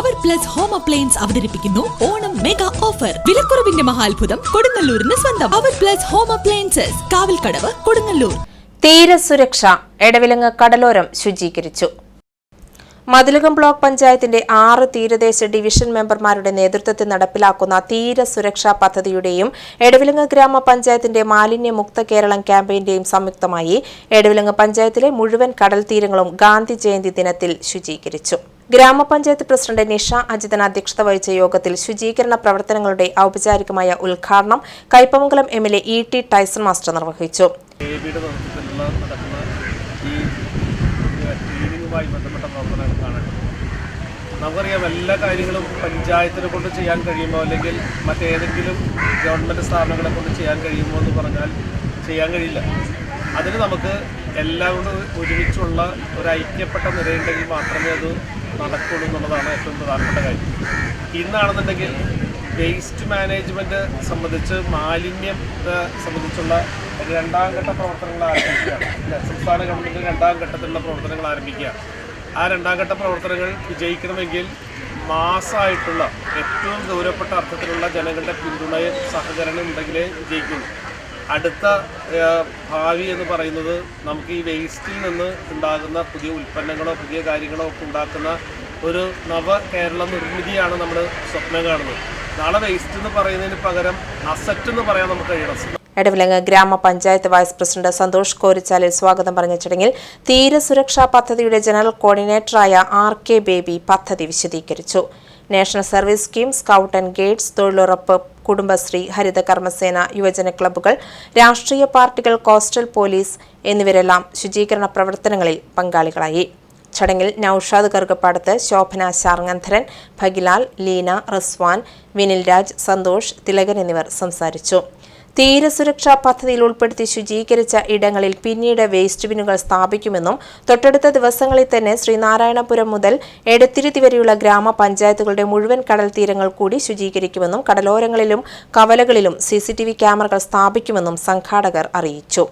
Plus home appliance അവതരിപ്പിക്കുന്നു. Onam mega offer വിലക്കുറവിന്റെ മഹാത്ഭുതം കൊടുങ്ങല്ലൂരിന് സ്വന്തം. Power plus home appliances Kavalkadavu Kodungallur. തീരസുരക്ഷ Edavilangu കടലോരം ശുചീകരിച്ചു. മതിലകം ബ്ലോക്ക് പഞ്ചായത്തിന്റെ ആറ് തീരദേശ ഡിവിഷൻ മെമ്പർമാരുടെ നേതൃത്വത്തിൽ നടപ്പിലാക്കുന്ന തീരസുരക്ഷാ പദ്ധതിയുടെയും എടവിലങ്ങ് ഗ്രാമപഞ്ചായത്തിന്റെ മാലിന്യമുക്ത കേരളം ക്യാമ്പയിന്റെയും സംയുക്തമായി എടവിലങ്ങ് പഞ്ചായത്തിലെ മുഴുവൻ കടൽ തീരങ്ങളും ഗാന്ധി ജയന്തി ദിനത്തിൽ ശുചീകരിച്ചു. ഗ്രാമപഞ്ചായത്ത് പ്രസിഡന്റ് നിഷ അജിതൻ അധ്യക്ഷത വഹിച്ച യോഗത്തിൽ ശുചീകരണ പ്രവർത്തനങ്ങളുടെ ഔപചാരികമായ ഉദ്ഘാടനം Kaipamangalam M L A E T Tyson master നിർവഹിച്ചു. ക്ലീനിങ്ങുമായി ബന്ധപ്പെട്ട പ്രവർത്തനങ്ങൾ കാണേണ്ടത് നമുക്കറിയാം എല്ലാ കാര്യങ്ങളും പഞ്ചായത്തിനെ കൊണ്ട് ചെയ്യാൻ കഴിയുമോ അല്ലെങ്കിൽ മറ്റേതെങ്കിലും ഗവൺമെന്റ് സ്ഥാപനങ്ങളെ കൊണ്ട് ചെയ്യാൻ കഴിയുമോ എന്ന് പറഞ്ഞാൽ ചെയ്യാൻ കഴിയില്ല. അതിന് നമുക്ക് എല്ലാം കൊണ്ട് ഒരുമിച്ചുള്ള ഒരു ഐക്യപ്പെട്ട നിലയുണ്ടെങ്കിൽ മാത്രമേ അത് നടക്കുള്ളൂ എന്നുള്ളതാണ് ഏറ്റവും പ്രധാനപ്പെട്ട കാര്യം. ഇന്നാണെന്നുണ്ടെങ്കിൽ വേസ്റ്റ് മാനേജ്മെന്റ് സംബന്ധിച്ച് മാലിന്യം സംബന്ധിച്ചുള്ള രണ്ടാം ഘട്ട പ്രവർത്തനങ്ങൾ ആരംഭിക്കുകയാണ് സംസ്ഥാന ഗവൺമെന്റ് രണ്ടാം ഘട്ടത്തിലുള്ള പ്രവർത്തനങ്ങൾ ആരംഭിക്കുക. ആ രണ്ടാം ഘട്ട പ്രവർത്തനങ്ങൾ വിജയിക്കണമെങ്കിൽ മാസമായിട്ടുള്ള ഏറ്റവും ഗൗരവപ്പെട്ട അർത്ഥത്തിലുള്ള ജനങ്ങളുടെ പിന്തുണയും സഹകരണം ഉണ്ടെങ്കിലേ വിജയിക്കുള്ളൂ. അടുത്ത ഭാവി എന്ന് പറയുന്നത് നമുക്ക് ഈ വേസ്റ്റിൽ നിന്ന് ഉണ്ടാകുന്ന പുതിയ ഉൽപ്പന്നങ്ങളോ പുതിയ കാര്യങ്ങളോ ഒക്കെ ഉണ്ടാക്കുന്ന ഒരു നവ കേരള നിർമ്മിതിയാണ് നമ്മൾ സ്വപ്നം കാണുന്നത്. നാളെ വേസ്റ്റ് എന്ന് പറയുന്നതിന് പകരം അസറ്റ് എന്ന് പറയാൻ നമുക്ക് കഴിയണം. എടവിലങ്ങ് ഗ്രാമപഞ്ചായത്ത് വൈസ് പ്രസിഡന്റ് സന്തോഷ് കോരിച്ചാലിൽ സ്വാഗതം പറഞ്ഞ ചടങ്ങിൽ തീരസുരക്ഷാ പദ്ധതിയുടെ ജനറൽ കോർഡിനേറ്ററായ ആർ കെ ബേബി പദ്ധതി വിശദീകരിച്ചു. National service scheme scout and guides തൊഴിലുറപ്പ് കുടുംബശ്രീ ഹരിത കർമ്മസേന യുവജന ക്ലബ്ബുകൾ രാഷ്ട്രീയ പാർട്ടികൾ കോസ്റ്റൽ പോലീസ് എന്നിവരെല്ലാം ശുചീകരണ പ്രവർത്തനങ്ങളിൽ പങ്കാളികളായി. ചടങ്ങിൽ നൌഷാദ് കറുകപ്പാടത്ത് ശോഭന ശാർങ്ങന്ധരൻ ഭഗിലാൽ ലീന റസ്വാൻ വിനിൽ രാജ് സന്തോഷ് തിലകൻ എന്നിവർ സംസാരിച്ചു. തീരസുരക്ഷാ പദ്ധതിയിൽ ഉൾപ്പെടുത്തി ശുചീകരിച്ച ഇടങ്ങളിൽ പിന്നീട് വേസ്റ്റ് ബിന്നുകൾ സ്ഥാപിക്കുമെന്നും തൊട്ടടുത്ത ദിവസങ്ങളിൽ തന്നെ ശ്രീനാരായണപുരം മുതൽ എടത്തിരുത്തി വരെയുള്ള ഗ്രാമപഞ്ചായത്തുകളുടെ മുഴുവൻ കടൽ തീരങ്ങൾ കൂടി ശുചീകരിക്കുമെന്നും കടലോരങ്ങളിലും കവലകളിലും സിസിടിവി ക്യാമറകൾ സ്ഥാപിക്കുമെന്നും സംഘാടകർ അറിയിച്ചു.